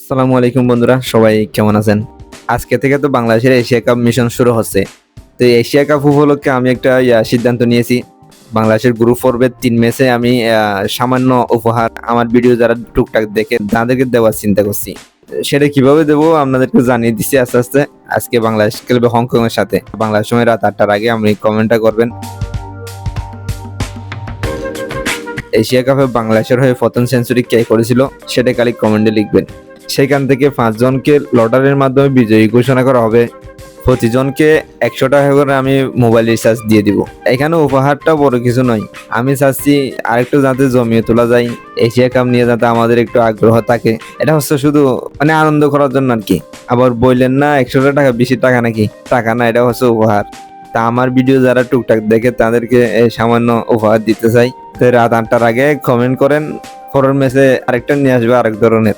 আসসালামু আলাইকুম বন্ধুরা, সবাই কেমন আছেন? আজকে থেকে তো বাংলাদেশের এশিয়া কাপ মিশন শুরু হচ্ছে। তো এশিয়া কাপ উপলক্ষে আমি একটা সিদ্ধান্ত নিয়েছি। বাংলাদেশের গ্রুপ পর্বের তিন ম্যাচে আমি সামান্য উপহার আমার ভিডিও যারা টুকটাক দেখে, তাদেরকে দেওয়ার চিন্তা করছি। সেটা কীভাবে দেবো আপনাদেরকে জানিয়ে দিচ্ছি আস্তে আস্তে। আজকে বাংলাদেশ খেলবে হংকং এর সাথে। বাংলাদেশ সময় রাত আটটার আগে আপনি কমেন্টটা করবেন। এশিয়া কাপে বাংলাদেশের হয়ে প্রথম সেঞ্চুরি কে করেছিল, সেটা খালি কমেন্টে লিখবেন। সেখান থেকে পাঁচজনকে লটারির মাধ্যমে বিজয়ী ঘোষণা করা হবে। প্রতিজনকে একশো টাকা করে আমি মোবাইল রিচার্জ দিয়ে দিব। এখানে উপহারটা বড় কিছু নয়। আমি চাচ্ছি আরেকটু যাতে জমিয়ে তোলা যায়, এশিয়া কাপ নিয়ে যাতে আমাদের একটু আগ্রহ থাকে। এটা হচ্ছে শুধু মানে আনন্দ করার জন্য আর কি। আবার বললেন না, একশো টাকা, বেশি টাকা নাকি? টাকা না, এটা হচ্ছে উপহার। তা আমার ভিডিও যারা টুকটাক দেখে তাদেরকে সামান্য উপহার দিতে চাই। তো রাত আটটার আগে কমেন্ট করেন, পরের ম্যাচে আরেকটা নিয়ে আসবে আরেক ধরনের।